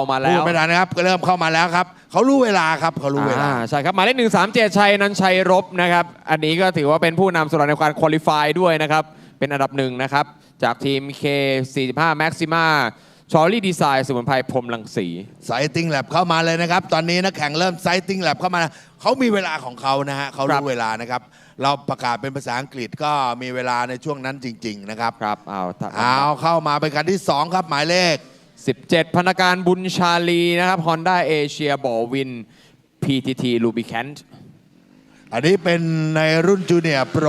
นั่นอ่าเห็นไหมเข้ามาแล้วพูดไม่ทันนะครับก็เริ่มเข้ามาแล้วครับเขารู้เวลาครับเขารู้เวลา อ่าใช่ครับหมายเลขหนึ่งสามเจ็ดชัยนันชัยรบนะครับ อันนี้ก็ถือว่าเป็นผู้นำสำหรับในการคุริฟายด้วยนะครับ เป็นอันดับหนึ่งนะครับ จากทีม K45 Maxima ชอรี่ดีไซน์สมุนไพรพรหมลังสี ไซติ้งแลบเข้ามาเลยนะครับ ตอนนี้นักแข่งเริ่มไซติ้งแลบเข้ามาเขามีเวลาของเขานะฮะเขาครัรู้บ เวลานะครับ เราประกาศเป็นภาษาอังกฤษก็มีเวลาในช่วงนั้นจริง ๆ นะครับ ครับเอาถ้า เอาเข้ามาเป็นคันที่ 2 ครับหมายเลข 17 พนักงานบุญชาลีนะครับ Honda Asia บอวิน PTT Lubricant อันนี้เป็นในรุ่นจูเนียร์โปร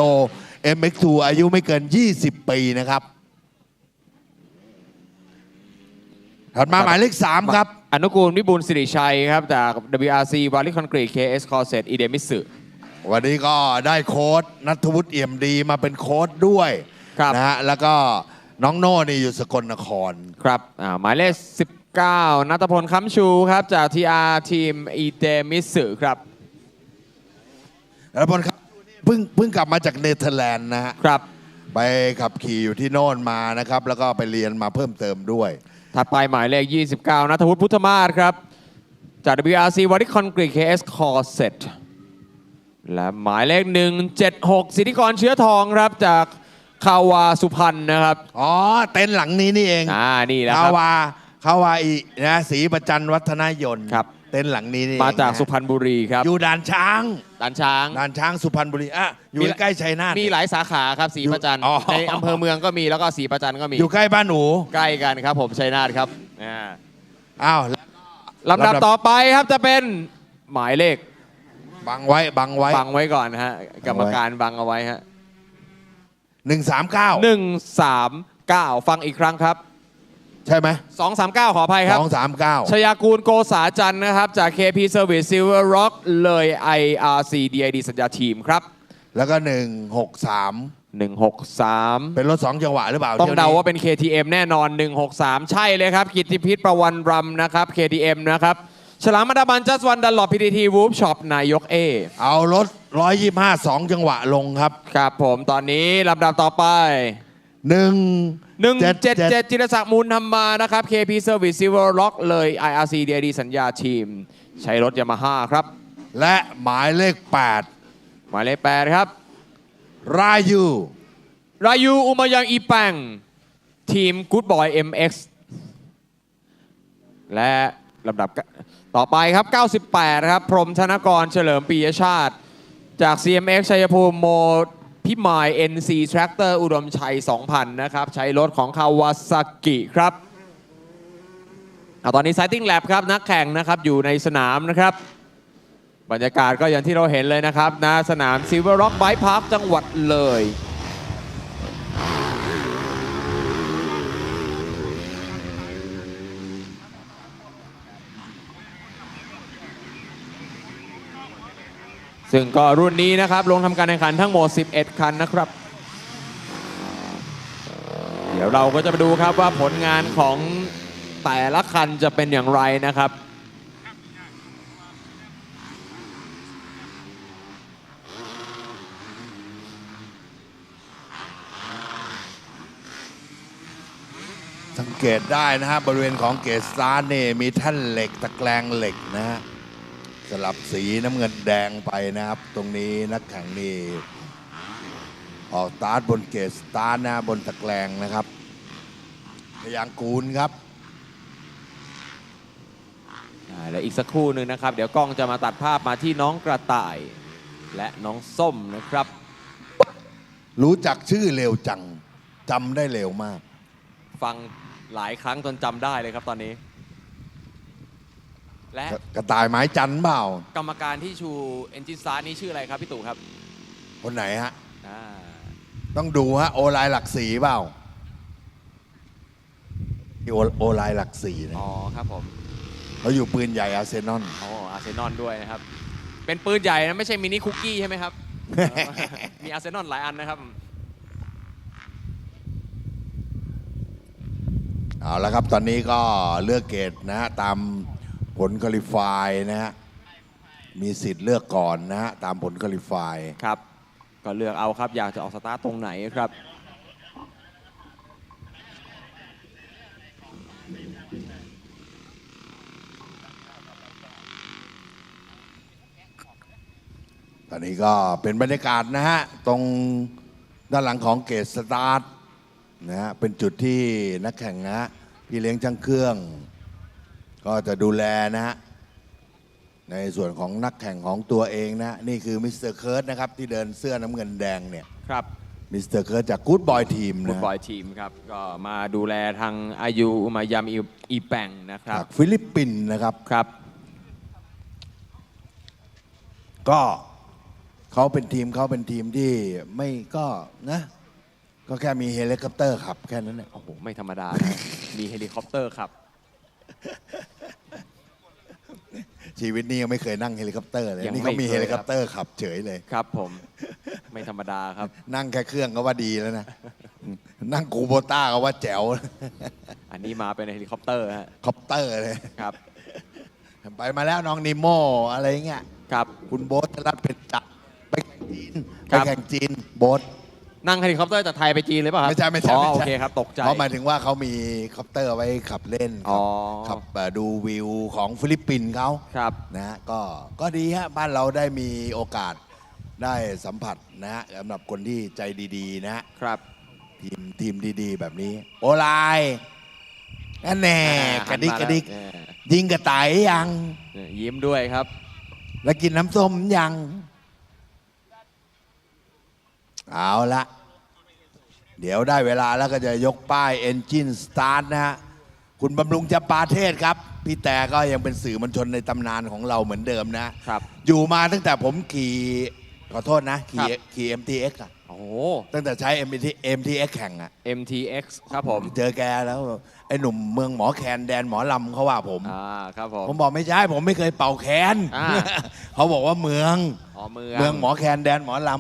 MX2 อายุไม่เกิน 20 ปีนะครับถัดมาหมายเลข 3 ครับ อนุกูลวิบูลย์สิริชัยครับ จาก WRC วาริคอนกรีต KS c o r s e t อีเดมิสึวันนี้ก็ได้โค้ดนัทวุฒิเอี่ยมดีมาเป็นโค้ดด้วยครับนะฮะแล้วก็ น้องโน่นี่อยู่สกลนคร ครับอ่าหมายเลข 19นัทพลค้ำชูครับ จาก TR ทีมอีเดมิสึครับ แล้วพลครับเพิ่งเพิ่งกลับมาจากเนเธอร์แลนด์นะฮะ ครับ ไปขับขี่อยู่ที่โน่นมานะครับ แล้วก็ไปเรียนมาเพิ่มเติมด้วย ถัดไปหมายเลข 29นัทวุฒิพุทธมาศครับ จาก WRC วาริคอนกรีต KS c o r s e t และหมายเลข 176สิทธิกรเชื้อทองครับจาก คาวาสุพรรณนะครับ อ๋อ เต็นท์หลังนี้นี่เองอ่า นี่แหละคาครับ วาคาวาอีนะสีประจันวัฒนายนต์ครับ เต็นท์หลังนี้นี่มาจากเองนะสุพรรณบุรีครับอยู่ด่านช้างด่านช้าง ด่านช้างสุพรรณบุรีอะอยู่มี ใกล้ชัยนาท มีหลายสาขาครับสีประจันอ๋อ ในอำเภอเมืองก็มีแล้วก็สีประจันก็มีอยู่ใกล้บ้านหนูใกล้กันครับผมชัยนาทครับอ่าอ้าว ลำดับลำดับ ต่อไปครับจะเป็นหมายเลขบังไว้บังไว้ บังไว้ก่อนนะฮะกรรมการบังเอาไว้ฮะ หนึ่งสามเก้าหนึ่งสามเก้าฟังอีกครั้งครับ ใช่ไหมสองสามเก้าขออภัยคสรับองสามเก้าชยากูลโกษาจันทร์นะครับ จาก KP Service Silver Rock เลย IRC DID สัญญาทีมครับ แล้วก็หนึ่งหกสาม163 เป็นรถสองจังหวะหรือเปล่าต้องเดาที่ยว่าเป็น KTM แน่นอน 163 ใช่เลยครับ กิตติพิษประวันรำนะครับ KTM นะครับ ฉลามอันดามันจัสวันดันหลอ PTT Whoop Shop นายกเอเอารถร้อยยี่ห้าสองจังหวะลงครับ ครับผมตอนนี้ลำดับต่อไปหนึ่ง177 จิรศักดิ์มูลธรรมานะครับ KP Service Silver Rock เลย IRC DID สัญญาทีม ใช้รถยามาฮ่าครับ และหมายเลขแปดหมายเลข 8 ครับ รายูรายูอุมายังอีแปงทีม Good Boy MX และลำดับก ต่อไปครับ 98 ครับ พรมธนกรเฉลิมปียชาติ จาก CMX ชัยภูมิโมพิมาย NC Tractor อุดมชัย 2000 นะครับ ใช้รถของคาวาซากิครับเอาตอนนี้ Sighting Lab ครับ นักแข่งนะครับ อยู่ในสนามนะครับ บรรยากาศก็อย่างที่เราเห็นเลยนะครับณสนาม Silver Rock Bike Park จังหวัดเลย ซึ่งก็รุ่นนี้นะครับ ลงทำการแข่งขันทั้งหมด 11 คันนะครับ เดี๋ยวเราก็จะไปดูครับว่าผลงานของแต่ละคันจะเป็นอย่างไรนะครับสังเกตได้นะฮะบริเวณของเกตสตาร์นี่มีแท่านเหล็กตะแกรงเหล็กนะฮะ ลับสีน้ำเงินแดงไปนะครับ ตรงนี้นักแข่งนี่ออกสตาร์ทบนเกตสตาร์ทนะบนตะแกรงนะครับพยางกูลครับอ่าและอีกสักครู่หนึ่งนะครับ เดี๋ยวกล้องจะมาตัดภาพมาที่น้องกระต่าย และน้องส้มนะครับ รู้จักชื่อเร็วจังจำได้เร็วมาก ฟังหลายครั้งจนจำได้เลยครับตอนนี้ และกระต่ายไม้จันทร์เปล่ากรรมการที่ชูเอนจินซาร์นี่ชื่ออะไรครับพี่ตู่ครับคนไหนฮะอ่าต้องดูฮะโอไลน์หลักสีเปล่าโอโอไลน์หลักสีนะอ๋อครับผมเขาอยู่ปืนใหญ่อาร์เซนอลโอ้อาร์เซนอลด้วยนะครับ เป็นปืนใหญ่นะไม่ใช่มินิคุกกี้ใช่ไหมครับ มีอาร์เซนอลหลายอันนะครับ เอาละครับตอนนี้ก็เลือกเกตนะฮะตาม ผลคอลิฟายนะฮะ มีสิทธิ์เลือกก่อนนะฮะ ตามผลคอลิฟาย ครับ ก็เลือกเอาครับ อยากจะออกสตาร์ทตรงไหนครับ ตอนนี้ก็เป็นบรรยากาศนะฮะ ตรงด้านหลังของเกตสตาร์ทนะฮะ เป็นจุดที่นักแข่งนะพี่เลี้ยงช่างเครื่อง ก็จะดูแลนะฮะในส่วนของนักแข่งของตัวเองนะ นี่คือมิสเตอร์เคิร์ดนะครับ ที่เดินเสื้อน้ำเงินแดงเนี่ยครับมิสเตอร์เคิร์ดจากกู๊ดบอยทีมฟุตนะบอลทีมครับ ก็มาดูแลทางอายุมายามอีแปงนะครับจากฟิลิปปินส์นะครับ ครับ ก็เขาเป็นทีมเขาเป็นทีมที่ไม่ก็นะ ก็แค่มีเฮลิคอปเตอร์ขับแค่นั้นแหละ โอ้โห ไม่ธรรมดานะมีเฮลิคอปเตอร์ครับ ชีวิตนี้ยังไม่เคยนั่งเฮลิคอปเตอร์เลยยังนี่เขามีไม่เคยเฮลิคอปเตอร์ขับเฉยเลย ครับผม ไม่ธรรมดาครับ นั่งแค่เครื่องก็ว่าดีแล้วนะ นั่งกูโบต้าก็ว่าแจ๋วอันนี้มาเป็นเฮลิคอปเตอร์ฮะคอปเตอร์เลย ครับไปมาแล้วน้องนิโมอะไรเงี้ย ครับ คุณโบ๊ทธรัตน์เป็นจักรไปแข่งจีนคไปรับแข่งจีนโบ๊ท นั่งเฮลิคอปเตอร์จากไทยไปจีนเลยป่ะครับไม่ใช่ไม่ใช่อ๋อไม่โอใช่เคครับ ตกใจ เพราะหมายถึงว่าเขามีคอปเตอร์ไว้ขับเล่นอ๋อขับเอ่อดูวิวของฟิลิปปินส์เขาครับ นะฮะก็ก็ดีฮะบ้านเราได้มีโอกาสได้สัมผัสนะฮะสำหรับคนที่ใจดีๆนะฮะครับ ทีมทีมดีๆ แบบนี้ โอไลน์นั่นแน่อ่ากระดิกหันมากระดิกแล้ว ยิงกระต่ายยัง เนี่ยยิ้มด้วยครับ แล้วกินน้ำส้มยัง เอาละ เดี๋ยวได้เวลาแล้วก็จะยกป้าย Engine Start นะฮะ คุณบำรุงจะปาเทศครับ พี่แต่ก็ยังเป็นสื่อมวลชนในตำนานของเราเหมือนเดิมนะครับ อยู่มาตั้งแต่ผมขี่ขอโทษนะ ขี่ครับ ขี่ MTX อะโอ้ตั้งแต่ใช้ MT MTX แข่งอะ MTX ครับผมเจอแกแล้ว ไอ้หนุ่มเมืองหมอแคนแดนหมอลำเขาว่าผม อ่าครับผม ผมบอกไม่ใช่ ผมไม่เคยเป่าแคนอ่า เขาบอกว่าเมือง อ๋อเมืองเมืองหมอแคนแดนหมอล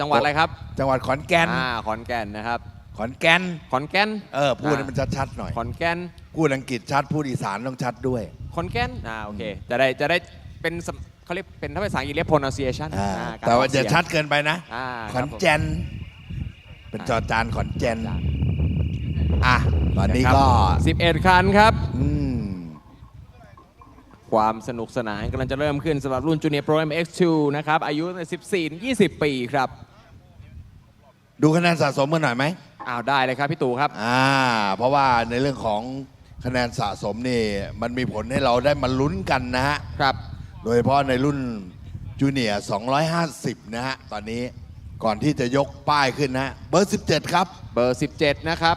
จังหวัดอะไรครับำจังหวัดขอนแก่นอ่าขอนแก่นนะครับ ขอนแก่นขอนแก่นเออพูดให้อ่ามัมันชัดๆหน่อย ขอนแก่นพูดอังกฤษชัดพูดอีสานต้องชัดด้วย ขอนแก่นอ่าโอเคจะได้จะได้เป็นสำเขาเรียกเป็นถ้าภาษาอังกฤษเรียก pronunciation อ่าอ่กรแต่ว่าออกจะเสียงชัดเกินไปนะ อ่าขอนครับผม แก่นเป็นจอจานขอนแก่นจานอะตอนนี้ก็ 11 คันครับ อืม ความสนุกสนานกำลังจะเริ่มขึ้นสำหรับรุ่น Junior Pro MX2 นะครับ อายุตั้งแต่14ถึง20 ปีครับ ดูคะแนนสะสมกันหน่อยไหมอ้าวได้เลยครับพี่ตู่ครับ อ่า เพราะว่าในเรื่องของคะแนนสะสมนี่ มันมีผลให้เราได้มาลุ้นกันนะฮะ ครับ โดยเฉพาะในรุ่นจูเนียร์250 นะฮะ ตอนนี้ก่อนที่จะยกป้ายขึ้นนะฮะ เบอร์ 17 ครับ เบอร์ 17 นะครับ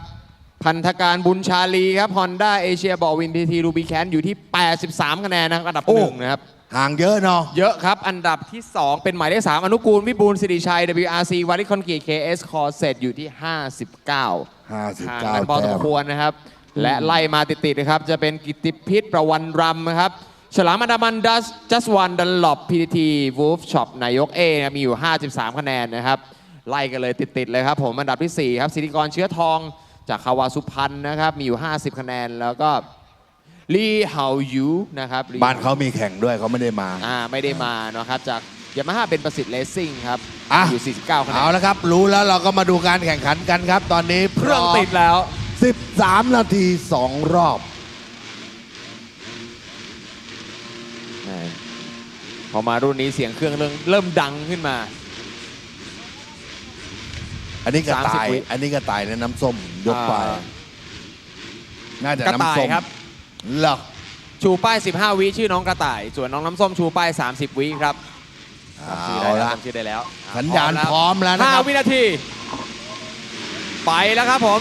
พันธการบุญชาลีครับ Honda Asia บอวินทีทีรูบีแคนอยู่ที่ 83 คะแนนนะครับอันดับโอ้ หนึ่งนะครับ ห่างเยอะเนาะ เยอะครับ อันดับที่ 2 เป็นหมายเลข3อนุกูล วิบูลย์สิริชัย WRC วาริคอนกรีต KS คอเซตอยู่ที่ 59ห่างกันพอ59สแต้มมควรนะครับ และไล่มาติดๆนะครับ จะเป็นกิตติพิษประวันรำนะครับ ฉลามอันดามันดัสจัสวันดันหลบพีทีวูฟช็อปนายกเอนะครับมีอยู่ 53 คะแนนนะครับ ไล่กันเลยติดๆเลยครับผมอันดับที่ 4 ครับสิริกรเชื้อทอง จากคาวาสุพรรณนะครับ มีอยู่ 50 คะแนน แล้วก็ลีเฮายูนะครับลีบ้านเขามีแข่งด้วยเขาไม่ได้มา อ่าไม่ได้มานะครับ จากยามาฮ่าเป็นประสิทธิ์เลสซิ่งครับอะ อยู่ 49 คะแนเอานละครับ รู้แล้วเราก็มาดูการแข่งขันกันครับ ตอนนี้เครื่องติดแล้ว 13 นาที 2 รอบพอมารุ่นนี้เสียงเครื่องเริ่มเริ่มดังขึ้นมา อันนี้กระต่าย 30วิ อันนี้กระต่ายในน้ำส้ม ยกไปอ่าน่าจะกระต่าน้ำยส้มครับเหรอชูป้าย 15 วิชื่อน้องกระต่าย ส่วนน้องน้ำส้มชูป้าย 30 วิครับชื่อได้เอาแล้วละจำชื่อได้แล้วอะสัญญาณพร้อมแล้วนะห้าครับวินาที ไปแล้วครับผม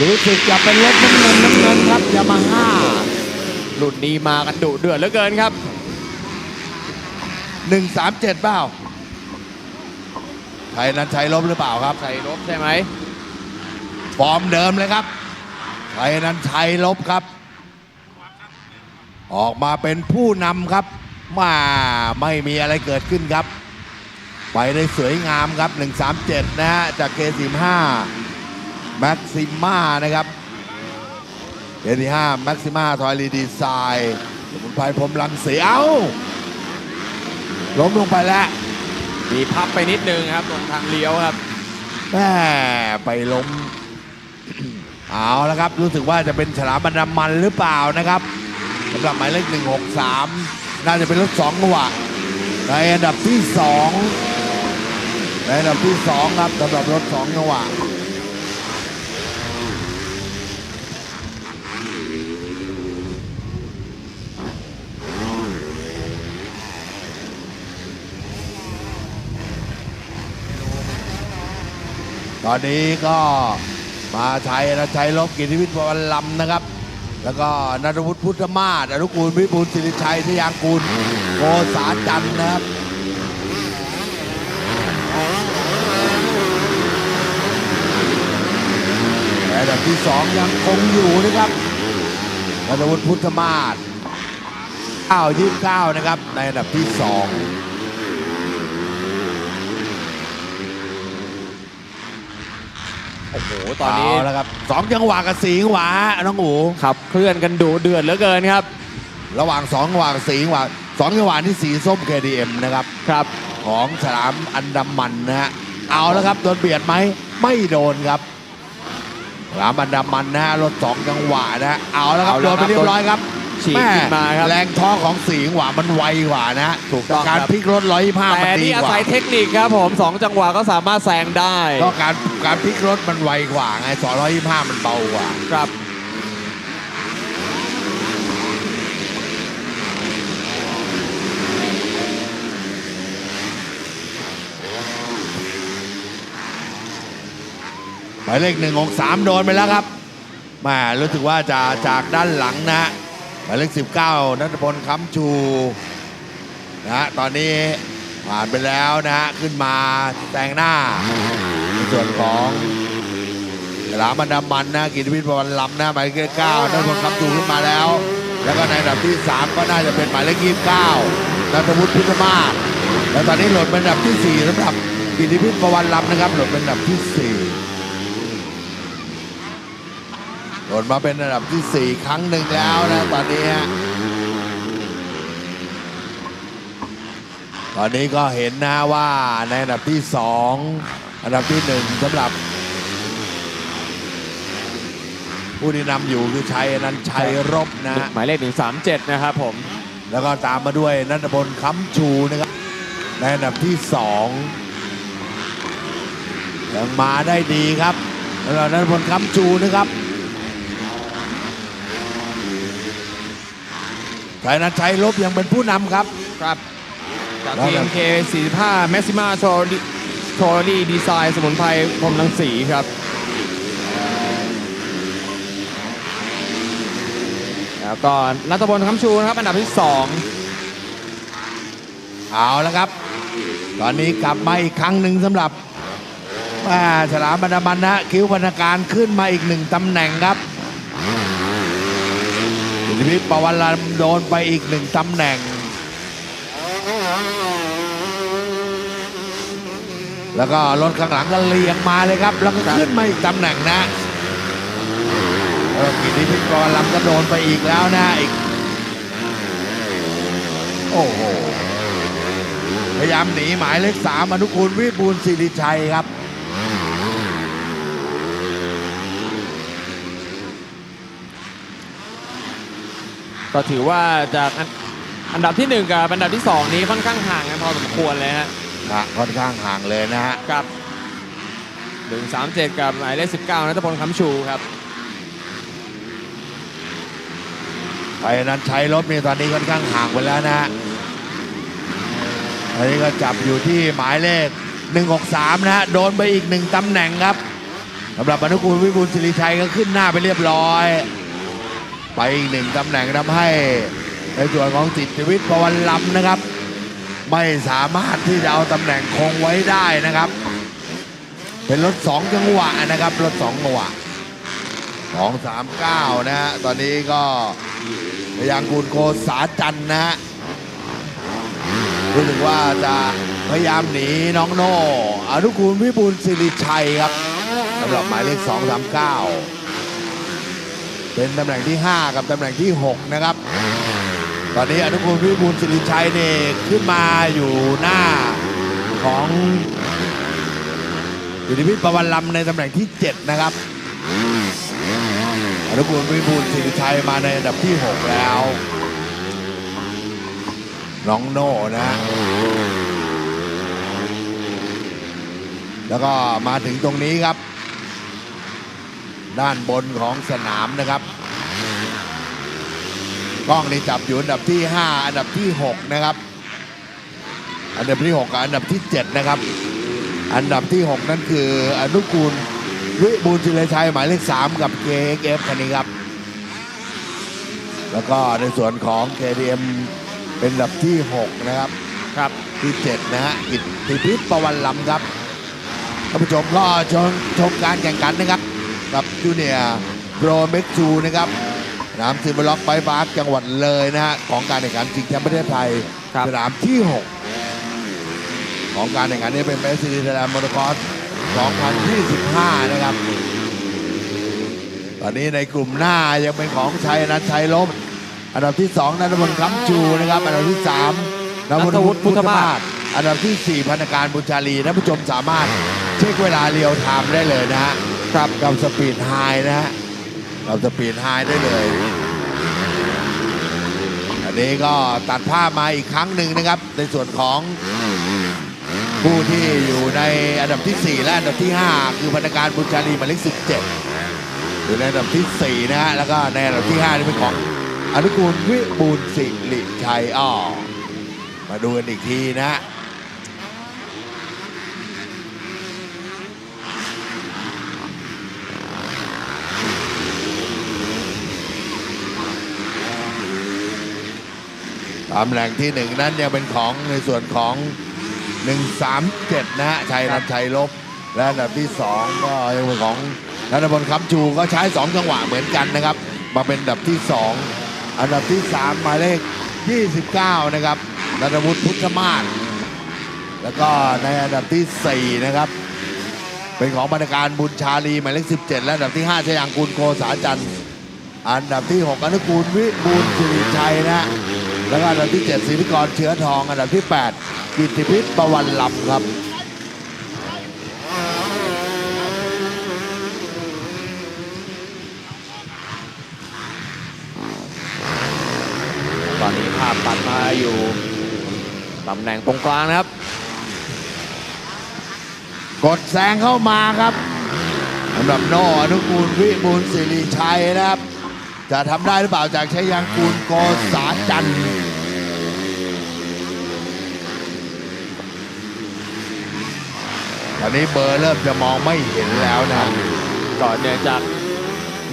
รู้สึกจะเป็นรถน้ำเงินน้ำเงินครับยามาฮ่ารุ่นนี้มากันดุเดือดเหลือเกินครับ137เปล่าไทยนันชัยลบหรือเปล่าครับ ใส่รบใช่ไหม ฟอร์มเดิมเลยครับไทยนันชัยลบครับ ออกมาเป็นผู้นำครับมาไม่มีอะไรเกิดขึ้นครับ ไปได้สวยงามครับ 137 นะฮะจากเก45แม็กซิม่านะครับเก45แม็กซิม่าทอยลีดีไซน์สมุนไพรพรมลังสีเอ้าล้มลงไปแล้วมีพับไปนิดนึงครับตรงทางเลี้ยวครับแม่ไปล้ม เอาแล้วครับรู้สึกว่าจะเป็นฉลามบันดามันหรือเปล่านะครับสำหรับหมายเลข163 น่าจะเป็นรถสองจัวะในอันดับที่สองในอันดับที่สองครับสำหรับรถสองจัวะตอนนี้ก็ มาชัยนะชัยลบกิติวิทย์วันลำนะครับ แล้วก็นัทวุฒิพุทธมาศอนุกูลวิบูลย์สิริชัยทยางกูลโกษาจันทร์นะครับแต่อันดับที่สองยังคงอยู่นะครับนัทวุฒิพุทธมาศ9 29 นะครับ ในอันดับที่สอง โอ้โหตอนนี้เาแล้วครับสองจังหวะกับสีจังหวะน้องอูขับเคลื่อนกันดุเดือดเหลือเกินครับ ระหว่างสองจังหวะกับสีจังหวะสองจังหวะที่สีส้ม KDM นะครับครับ ของฉลามอันดามันนะฮะเอาแล้วครับโดนเบียดไหมไม่โดนครับฉลามอันดามันนะฮะรถสองจังหวะนะฮะเอาแล้วครับเอาโดแล้วนไปเรียบร้อยครับ ฉีกแม่ขึ้นมาครับ แรงท้อของสีหวามันไวกว่านะฮะถูกต้องการครับพลิกรถร้อยผ้ามันแต่ดีนี่อากว่าศัยเทคนิคครับผมสองจังหวะก็สามารถแซงได้ก็การการพลิกรถมันไวกว่าไงสองร้อยผ้ามันเบากว่าครับหมายเลขหนึ่งของสามโดนไปแล้วครับแมารู้สึกว่าจะจากด้านหลังนะฮะ หมายเลข19นัทพลค้ำชูนะตอนนี้ผ่านไปแล้วนะฮะขึ้นมาแต่งหน้าในส่วนของฉลามันดามันนะกิตวิทย์บอลลำนะหมายเลขเก้านัทพลคำจูขึ้นมาแล้ว แล้วก็ในอันดับที่ 3 ก็น่าจะเป็นหมายเลขยี่เก้านัทวุฒิพิธมาศแล้วตอนนี้หล่นเป็นอันดับที่4สำหรับกิตวิทย์บอลลำนะครับหล่นเป็นอันดับที่4 หล่นมาเป็นอันดับที่สี่ครั้งหนึ่งแล้วนะตอนนี้ตอนนี้ก็เห็นนะว่าในอันดับที่สอันดับที่หนึ่งสำหรับ ผู้ที่นำอยู่คือชัยนันชัยรบนะหมายเลขหนึ่งสามเจ็ดนะครับผม แล้วก็ตามมาด้วยนันทบลค้ำชูนะครับในอันดับที่ 2 ยังมาได้ดีครับแล้วนันทบลค้ำชูนะครับ สายนันชัยลบยังเป็นผู้นำครับ ครับ จากแล้วครับ TMK 45 Maxima t r o l l y Design สมุนไพรพรมรังสีครับแล้วก็นัทบลคำชูนะครับ อันดับที่เอาแล้วครับ ตอนนี้กลับมาอีกครั้งหนึ่งสำหรับอ่าฉลามบรรดามันนะคิ้วพรรณการขึ้นมาอีกหนึ่งตำแหน่งครับสิริวิ ทย์ปวันลำโดนไปอีกหนึ่งตำแหน่ง แล้วก็รถข้างหลังก็เลียงมาเลยครับ แล้วก็ขึ้นมาอีกตำแหน่งนะเออกิติพิทย์ปวันลำก็โดนไปอีกแล้วนะอีก โอ้โห พยายามหนีหมายเลขสามอนุกูลวิบูลสิริชัยครับ ก็ถือว่าจากอันอันดับที่ 1 กับอันดับที่ 2 นี้ค่อนข้างห่างกันพอสมควรเลยฮะนะค่อนข้างห่างเลยนะฮะกับ 137 กับหมายเลข19นัทพลคำชูครับไปนั้นใช้รถนี่ตอนนี้ค่อนข้างห่างไปแล้วนะฮะอันนี้ก็จับอยู่ที่หมายเลข 163 นะฮะโดนไปอีกหนึ่งตำแหน่งครับสำหรับอนุกูลวิบูลย์สิริชัยก็ขึ้นหน้าไปเรียบร้อย ไปอีกหนึ่งตำแหน่งทำให้ในส่วนของสิทธิวิทย์ประวันลำนะครับ ไม่สามารถที่จะเอาตำแหน่งคงไว้ได้นะครับ เป็นรถสองจังหวะนะครับรถสองจังหวะสองสามเก้านะฮะตอนนี้ก็พยางกูลโกษาจันนะฮะรู้สึกว่าจะพยายามหนีน้องโน่อนุกูลวิบูลสิริชัยครับสำหรับหมายเลข2 3 9 เป็นตำแหน่งที่ 5 กับตำแหน่งที่ 6 นะครับ ตอนนี้อนุกูลวิบูลสิริชัยเนี่ยขึ้นมาอยู่หน้าของอยู่ที่พิษประวันลำในตำแหน่งที่ 7 นะครับอนุกูลวิบูลสิริชัยมาในอันดับที่ 6 แล้ว น้องโน่นะฮะแล้วก็มาถึงตรงนี้ครับ ด้านบนของสนามนะครับกล้องนี่จับอยู่อันดับที่ 5 อันดับที่ 6 นะครับ อันดับที่ 6 กับอันดับที่ 7 นะครับ อันดับที่ 6 นั่นคืออนุกูลวิบูลย์จิรชัยหมายเลข 3 กับ KXF คันนี้ครับ แล้วก็ในส่วนของ KTM เป็นอันดับที่ 6 นะครับครับที่ 7 นะฮะกิตติพิษประวันลำครับท่านผู้ชมก็ชมชมการแข่งขันนะครับ กับจูเนียร์โปรเม็กซูนะครับสนามซิมบล็อกไบปาร์คจังหวัดเลยนะฮะของการแข่งขันชิงแชมป์ประเทศไทยครับ สนามที่ 6 ของการแข่งขันนี้เป็นเบสซีดีไทยแลนด์มอเตอร์คอร์ส2025 นะครับ ตอนนี้ในกลุ่มหน้ายังเป็นของชัยอนันต์ชัยล้ม อันดับที่ 2นันทพลคำจูนะครับ อันดับที่3นัทวุฒิพุทธมาศ อันดับที่ 4พันธการบุญชาลีท่านผู้ชมสามารถเช็คเวลาเรียวไทม์ได้เลยนะฮะ ครับกับสปีดไฮนะฮะกับสปีดไฮได้เลย อันนี้ก็ตัดภามาอีกครั้งหนึ่งนะครับ ในส่วนของผู้ที่อยู่ในอันดับที่ 4 และอันดับที่ 5 คือพนธการบุญชาลีหมายเลข17 อยู่ในอันดับที่ 4 นะฮะแล้วก็ในอันดับที่ 5 นี่เป็นของอนุกูลวิบูลสิริชัยอ้อมาดูกันอีกทีนะฮะ ตำแหน่งที่หนึ่งนั้นยังเป็นของในส่วนของ 137 นะฮะชัยนันท์ชัยลบ และอันดับที่2ก็ยังเป็นของนันทพลคำชูก็ใช้2จังหวะเหมือนกันนะครับ มาเป็นอันดับที่2อันดับที่3หมายเลข 29 นะครับนันทวุฒิพุทธมาศแล้วก็ในอันดับที่ 4 นะครับ เป็นของบรรณาการบุญชาลีหมายเลข 17 และอันดับที่ 5ชยางกูลโกษาจันทร์อันดับที่ 6 อนุกูลวิบูลย์สิริชัยนะ แล้วก็อันดับที่7ศิริกรเชื้อทอง อันดับที่ 8 กิตติพิษประวันลำครับตอนนี้ภาพตัดมาอยู่ตำแหน่งตรงกลางนะครับ กดแซงเข้ามาครับสำหรับโนอนุกูลวิบูลย์สิริชัยนะครับ จะทำได้หรือเปล่าจากชัยยังกูลโกษาจันทร์ตอนนี้เบอร์เริ่มจะมองไม่เห็นแล้วนะครับก่อนเนี่ยจาก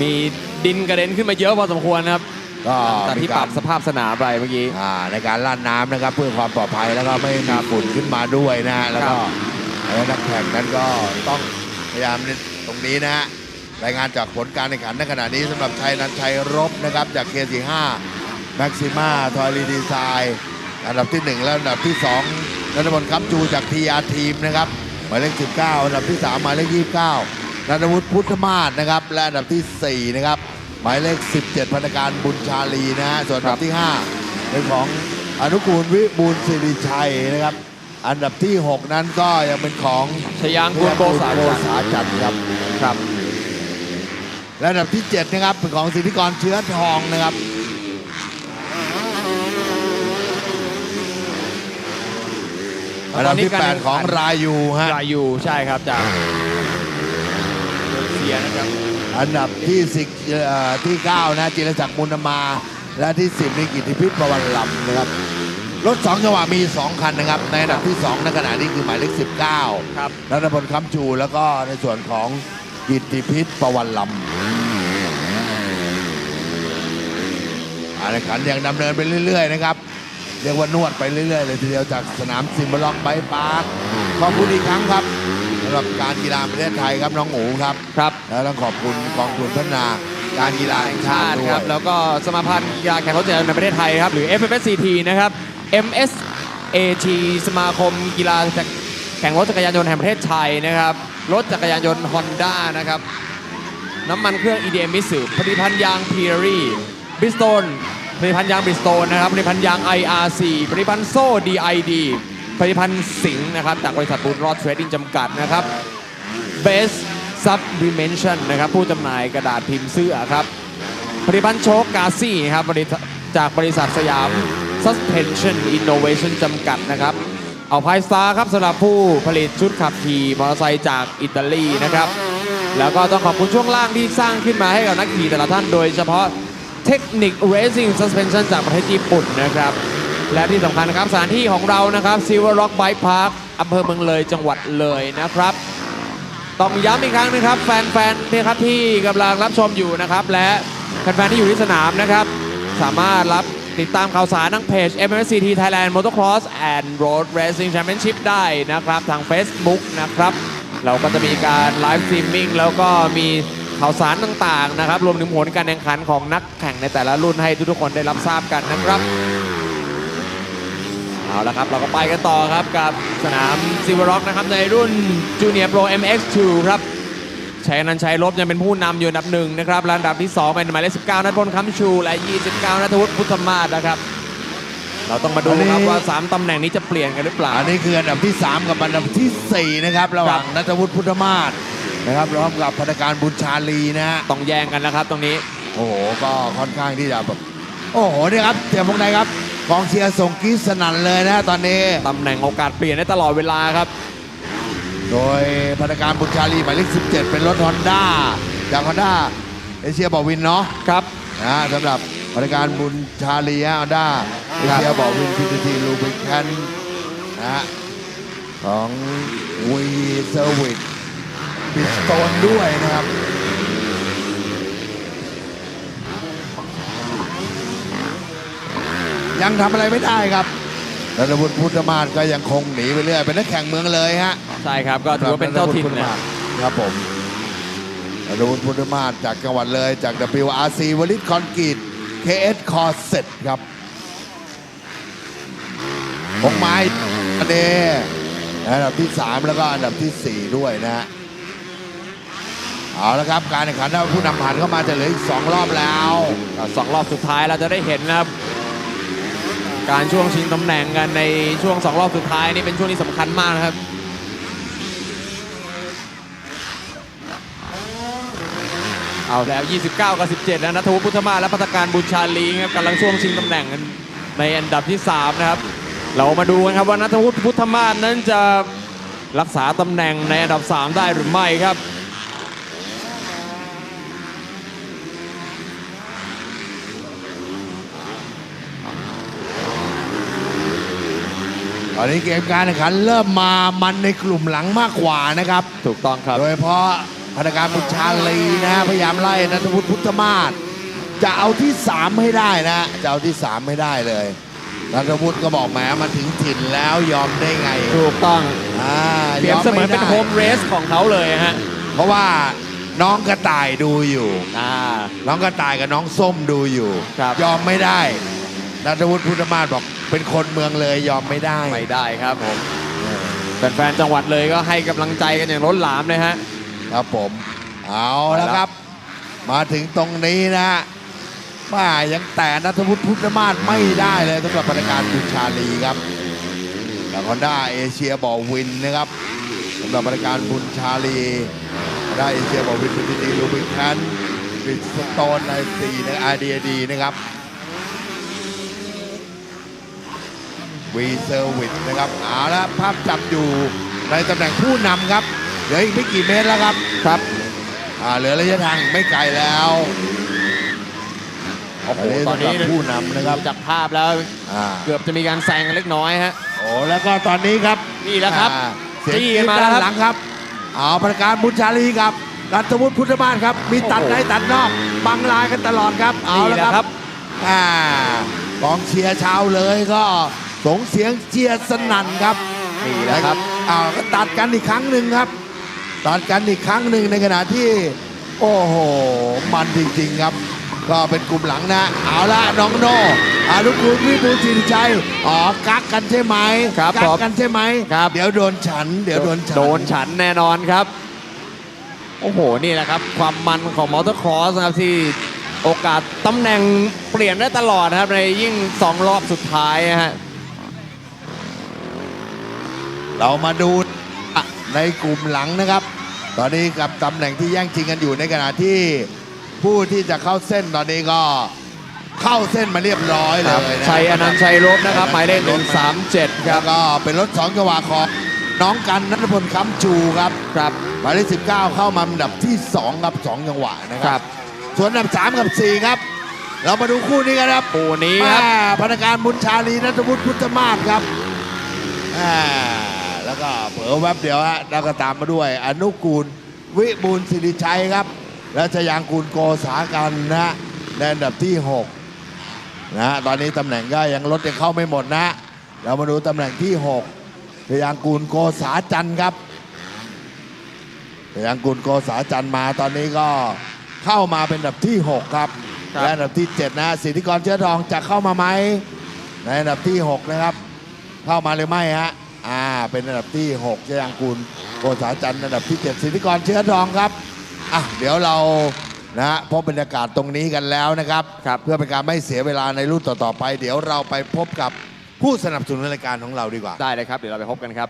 มีดินกระเด็นขึ้นมาเยอะพอสมควรนะครับก็แต่มีที่ปการัรบสภาพสนามไปเมื่อกี้ อ่าในการล่านน้ำนะครับ เพื่อความปลอดภัยแล้วก็ไม่มีฝุ่นขึ้นมาด้วยนะฮะแล้วก็แล้วนักแข่งนั้นก็ต้องพยายามในตรงนี้นะฮะ รายงานจากผลการแข่งขันในขณะนี้สำหรับชัยนันท์ชัยรบนะครับ จากเคสี่ห้าแม็กซิมาทอยลีดีไซน์อันดับที่ 1 และอันดับที่2นัทพลคับจูจากทีอาร์ทีมนะครับหมายเลข19 อันดับที่ 3 หมายเลข 29นัทวุฒิพุทธมาศนะครับ และอันดับทีสี่4 นะครับ หมายเลข 17พันธการบุญชาลีนะฮะส่วนอันดับที่ 5 เป็นของอนุกูลวิบูลย์สิริชัยนะครับ อันดับที่ 6 นั้นก็ยังเป็นของชยางกูลโกษาโกจันทร์ษาจันทร์ครับครับ และอันดับที่ 7 นะครับเป็นของสิทธิกรเชื้อทองนะครับอันดับที่ 8 ของรายูฮะรายูใช่ครับจากเซียนะครับอันดับที่สิเอ่อที่ 9 นะจิรศักดิ์มุนมา และที่ 10นี่กิติพิษประวันลำนะครับ รถ2จังหวะมี 2 คันนะครับ ในอันดับที่ 2 ในขณะนี้คือหมายเลข 19 ครับนัทพลค้ำจูแล้วก็ในส่วนของกิตติพิษประวันลำ การแข่งขันยังดำเนินไปเรื่อย ๆ นะครับ เรียกว่านวดไปเรื่อย ๆ เลยทีเดียวจากสนามซิมบล็อกไบปาร์คขอบคุณอีกครั้งครับสำหรับการกีฬาแห่งประเทศไทยครับน้องหมูครับ ครับ แล้วต้องขอบคุณกองทุนพัฒนาการกีฬาแห่งชาติด้วครัยบแล้วก็สมาพันธ์กีฬาแข่งรถจักรยานยนต์ในประเทศไทยครับ หรือ FFSCT นะครับ MSAT สมาคมกีฬาแข่งรถจักรยานยนต์แห่งประเทศไทยนะครับ รถจักรยานยนต์ Honda นะครับ น้ำมันเครื่อง EDM มิสึผลิตภัณฑ์ยางพีรีบริสโตน ผลิตภัณฑ์ยางบริสโตนนะครับผลิตภัณฑ์ยาง IRC ผลิตภัณฑ์โซ่ DID ผลิตภัณฑ์สิงห์นะครับจากบริษัทบูธรอดเทรดดิ้งจำกัดนะครับ Best Sublimation นะครับผู้จำหน่ายกระดาษพิมพ์เสื้อครับผลิตภัณฑ์โชคกาซี่ครับบริจากบริษัทสยาม Suspension Innovation จำกัดนะครับ เอาไพสตาร์ครับสำหรับผู้ผลิตชุดขับขี่มอเตอร์ไซค์จากอิตาลีนะครับ แล้วก็ต้องขอบคุณช่วงล่างที่สร้างขึ้นมาให้กับนักขี่แต่ละท่านโดยเฉพาะ เทคนิค Racing Suspension จากประเทศญี่ปุ่นนะครับ และที่สำคัญนะครับสถานที่ของเรานะครับ Silver Rock Bike Park อำเภอเมืองเลยจังหวัดเลยนะครับ ต้องย้ำอีกครั้งนะครับ แฟนๆนะครับที่กำลังรับชมอยู่นะครับ และแฟนๆที่อยู่ที่สนามนะครับ สามารถรับติดตามข่าวสารทางเพจ MSCT Thailand Motocross and Road Racing Championship ได้นะครับ ทาง Facebook นะครับ เราก็จะมีการไลฟ์สตรีมมิ่งแล้วก็มี ข่าวสารต่างๆนะครับ รวมถึงผลการแข่งขันของนักแข่งในแต่ละรุ่นให้ทุกๆคนได้รับทราบกันนะครับเอาละครับ เราก็ไปกันต่อครับกับสนามซิวร็อกนะครับในรุ่น Junior Pro MX2 ครับชัยนันท์ชัยลบยังเป็นผู้นำอยู่อันดับหนึ่งนะครับและอันดับที่ 2 เป็นหมายเลข19 นัทพลคำชู และ 29 นัทวุฒิพุทธมาศนะครับ เราต้องมาดูครับว่า 3 ตำแหน่งนี้จะเปลี่ยนกันหรือเปล่า อันนี้คืออันดับที่ 3 กับอันดับทีสี่4 นะครับ ระหว่างนัทวุฒิพุทธมาศ นะครับพร้อมกับพนักการบุญชาลีนะฮะต้องแย่งกันนะครับตรงนี้ โอ้โหก็ค่อนข้างที่จะแบบโอ้โหเนี่ยครับเสียพงในครับกองเชียร์ส่งกรีดสนั่นเลยนะฮะตอนนี้ ตำแหน่งโอกาสเปลี่ยนได้ตลอดเวลาครับ โดยพนักการบุญชาลีหมายเลข17 เป็นรถฮอนด้าจากฮอนด้าเอเชียบอกวินเนาะครับ นะฮะสำหรับพนักการบุญชาลีฮอนด้าเอเชียบอกวินพีทีทีลูบิแคนนะฮะของวีเซอร์วิส ปิสโตนด้วยนะครับยังทำอะไรไม่ได้ครับรัตวุฒิพุทธมาศก็ยังคงหนีไปเรื่อย เป็นนักแข่งเมืองเลยฮะใช่ครับก็ถือว่าเป็นเจ้าถิ่นนะครับผมรัตวุฒิพุทธมาศจากจังหวัดเลยจาก WRC วลิตคอนกรีต KS คอเซ็ตครับคงไม้อันนี้อันดับที่ 3 แล้วก็อันดับทีสี่4 ด้วยนะฮะ เอาละครับการแข่งขันถ้าผู้นำผ่านเข้ามาจะเหลืออีก2รอบแล้วสองรอบสุดท้ายเราจะได้เห็นนะครับ การช่วงชิงตำแหน่งกันในช่วงสองรอบสุดท้ายนี่เป็นช่วงที่สำคัญมากนะครับเอาแล้ว 29 กับ 17 แล้วนัทวุฒิพุทธมาและพัฒการบุญชาลีครับกำลังช่วงชิงตำแหน่งกันในอันดับที่ 3 นะครับ เรามาดูกันครับว่านัทวุฒิพุทธมาศนั้นจะรักษาตำแหน่งในอันดับ 3 ได้หรือไม่ครับ ตอนนี้เกมการแข่งขันเริ่มมามันในกลุ่มหลังมากกว่านะครับ ถูกต้องครับ โดยเฉพาะพนักงานบุญชาลีนะฮะพยายามไล่นัทวุฒิพุทธมาศจะเอาที่ 3 ให้ได้นะ จะเอาที่ 3 ไม่ได้เลยนัทวุฒิก็บอกแหมมาถึงถิ่นแล้วยอมได้ไงถูกต้องอ่าเปรียบเสมือนเป็นไได้โฮมเรสของเขาเลยฮะ เพราะว่าน้องกระต่ายดูอยู่อ่าน้องกระต่ายกับน้องส้มดูอยู่ครับยอมไม่ได้นัทวุฒิพุทธมาศบอก เป็นคนเมืองเลยยอมไม่ได้ ไม่ได้ครับผมแฟนๆจังหวัดเลยก็ให้กำลังใจกันอย่างล้นหลามเลยฮะ ครับผม เอาแล้วไปแล้วครับ มาถึงตรงนี้นะฮะว่ายังแต่นัทวุฒิพุทธมาศไม่ได้เลยสำหรับพนักงานบุญชาลีครับแล้วคอนด้าเอเชียบอกวินนะครับสำหรับพนักงานบุญชาลีได้เอเชียบอกวินเป็นดีลูบิแคนบิสโตนไอซีนะอาร์ดีดีนะครับ วีเซอร์วิสนะครับเอาละภาพจับอยู่ในตำแหน่งผู้นำครับเหลืออีกไม่กี่เมตรแล้วครับครับอ่าเหลือระยะทางไม่ไกลแล้วโอ้โหนตอนนี้สำหรับผู้นำนะครับจากภาพแล้วอ่าเกือบจะมีการแซงกันเล็กน้อยฮะโอ้แล้วก็ตอนนี้ครับนี่แหละครับอ่าเสียงจี้กรี๊กันดมาด้านแล้วครับหลังครับเอาประการบุญชาลีครับรัฐวุฒิพุทธบ้านครับ มีตัดโอ้โหในตัดนอกบังลายกันตลอดครับ เอานี่แล้วแหละคครัรับบอ่ากองเชียร์ชาวเลยก็ ส่งเสียงเชียร์สนั่นครับนี่แหละครับอ้าวก็ตัดกันอีกครั้งหนึ่งครับ ตัดกันอีกครั้งหนึ่งในขณะที่ โอ้โห มันจริงๆครับ ก็เป็นกลุ่มหลังนะ เอาละน้องโน่อานุกูลวิบูลย์จินชัยอ๋อกักกันใช่ไหมครับกัผมกันใช่ไหมครับ เดี๋ยวโดนฉัน เดี๋ยวโดนฉัน โดนฉันแน่นอนครับ โอ้โห นี่แหละครับ ความมันของมอเตอร์ครอสนะครับที่โอกาสตำแหน่งเปลี่ยนได้ตลอดนะครับในยิ่ง2รอบสุดท้ายนะฮะ เรามาดูในกลุ่มหลังนะครับ ตอนนี้กับตำแหน่งที่แย่งชิงกันอยู่ในขณะที่ผู้ที่จะเข้าเส้นตอนนี้ก็เข้าเส้นมาเรียบร้อยเลครับยนะชัยอนันต์ชัยรบนะครับหมายเลข137คแล้รัวบก็เป็นรถสองจังหวะของน้องกันนัทพลคำชูครับครับหมายเลข19เข้ามาอันดับที่2ครับ2จังหวะนะคครัรับบส่วนอันดับ3กับ4ครับ เรามาดูคู่นี้กันครับคู่นี้ครับแม่พนักงานบุญชาลีนัทวุฒิพุทธมาศครับอ่า แล้วก็เผลอแวบเดียวฮะแล้วก็ตามมาด้วย อนุกูลวิบูลย์สิริชัยครับ และชยางกูลโกษากันนะในอันดับที่ 6นะตอนนี้ตำแหน่งก็ยังลดยังเข้าไม่หมดนะเรามาดูตำแหน่งที่ 6ชยางกูลโกษาจันทร์ครับชยางกูลโกษาจันทร์มาตอนนี้ก็เข้ามาเป็นอันดับที่ 6 ครับครับ และอันดับที่ 7 นะสิทธิกรเชื้อทองจะเข้ามาไหมในอันดับที่ 6 นะครับ เข้ามาหรือไม่ฮะ อ่า เป็นอันดับที่6ชยางกูลโกษาจันทร์อันดับที่7สิทธิกรเชื้อทองครับอะเดี๋ยวเรานะฮะพบบรรยากาศตรงนี้กันแล้วนะครับครับ เพื่อเป็นการไม่เสียเวลาในรุ่นต่อๆไป เดี๋ยวเราไปพบกับผู้สนับสนุนรายการของเราดีกว่า ได้เลยครับ เดี๋ยวเราไปพบกันครับ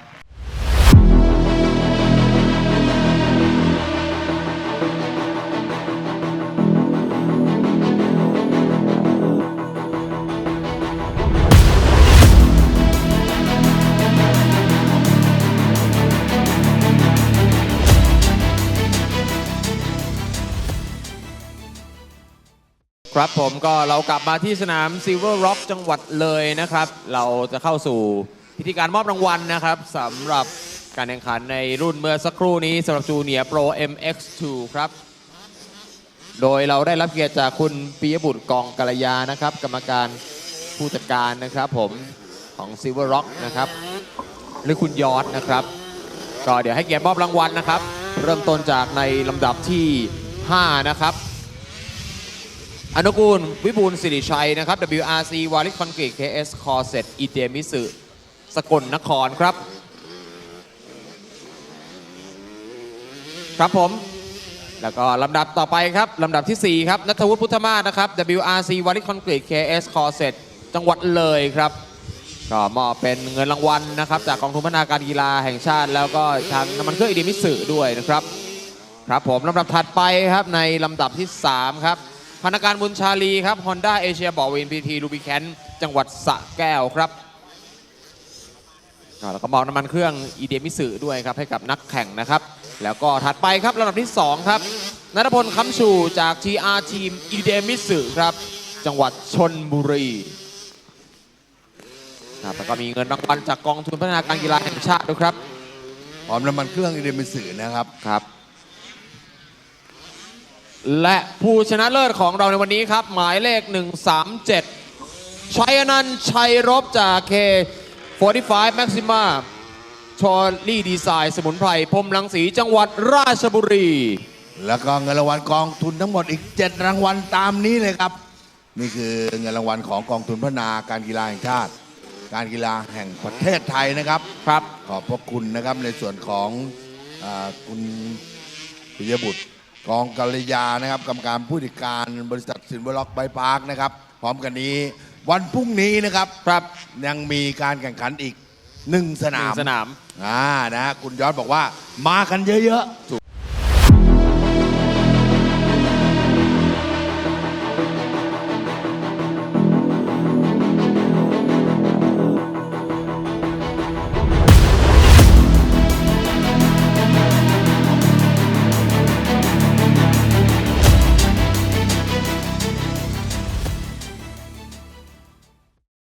ครับผมก็เรากลับมาที่สนาม Silver Rock จังหวัดเลยนะครับ เราจะเข้าสู่พิธีการมอบรางวัลนะครับสำหรับการแข่งขันในรุ่นเมื่อสักครู่นี้สำหรับจูเนียร์ Pro MX2 ครับ โดยเราได้รับเกียรติจากคุณปิยบุตรกองกัลยานะครับ กรรมการผู้จัดการนะครับผมของ Silver Rock นะครับ หรือคุณยอดนะครับ ก็เดี๋ยวให้เกียรติมอบรางวัลนะครับ เริ่มต้นจากในลำดับที่ 5 นะครับ อนุกูล วิบูลสิริชัยนะครับ WRC วาริคอนกรีต KS คอเซตอีเตมิสึสกลนครครับ ครับผม แล้วก็ลำดับต่อไปครับลำดับทีสี่4 ครับนัทวุฒิพุทธมาศนะครับ WRC วาริคอนกรีต KS คอเซตจังหวัดเลยครับก็มอบเป็นเงินรางวัลนะครับจากกองทุนพัฒนาการกีฬาแห่งชาติ แล้วก็ทางน้ำมันเครื่องอีเดมิสึด้วยนะครับ ครับผมลำดับถัดไปครับในลำดับที่ 3 ครับ พนักงานบุญชาลีครับ Honda Asia บอกวินพีทีลูบิแคนจังหวัดสระแก้วครับอ่าแล้วก็มอบน้ำมันเครื่องอีเดมิสึด้วยครับให้กับนักแข่งนะครับ แล้วก็ถัดไปครับลำดับที่ 2 ครับนัทพลคำชูจาก GR ทีมอีเดมิสึครับ จังหวัดชนบุรีครับแล้วก็มีเงินรางวัลจากกองทุนพัฒนาการกีฬาแห่งชาติด้วยครับพร้อมน้ำมันเครื่องอิเดมิสึนะครับครับ และผู้ชนะเลิศของเราในวันนี้ครับ หมายเลข 137 ชัยอนันต์ชัยรบจากเค45 Maxima ชอรี่ดีไซน์สมุนไพรพรมรังสีจังหวัดราชบุรี แล้วก็เงินรางวัลกองทุนทั้งหมดอีก 7 รางวัลตามนี้เลยครับ นี่คือเงินรางวัลของกองทุนพัฒนาการกีฬาแห่งชาติ การกีฬาแห่งประเทศไทยนะครับครับ ขอบพระคุณนะครับในส่วนของอาคุณปิยบุตร กองกัลยานะครับกรรมการผู้จัดการบริษัทสินวล็อกไบพาร์คนะครับ พร้อมกันนี้ วันพรุ่งนี้นะครับครับยังมีการแข่งขันอีกหนึ่งสหนานึ่มงสนามอ่านะฮะคุณยอดบอกว่ามากันเยอะถู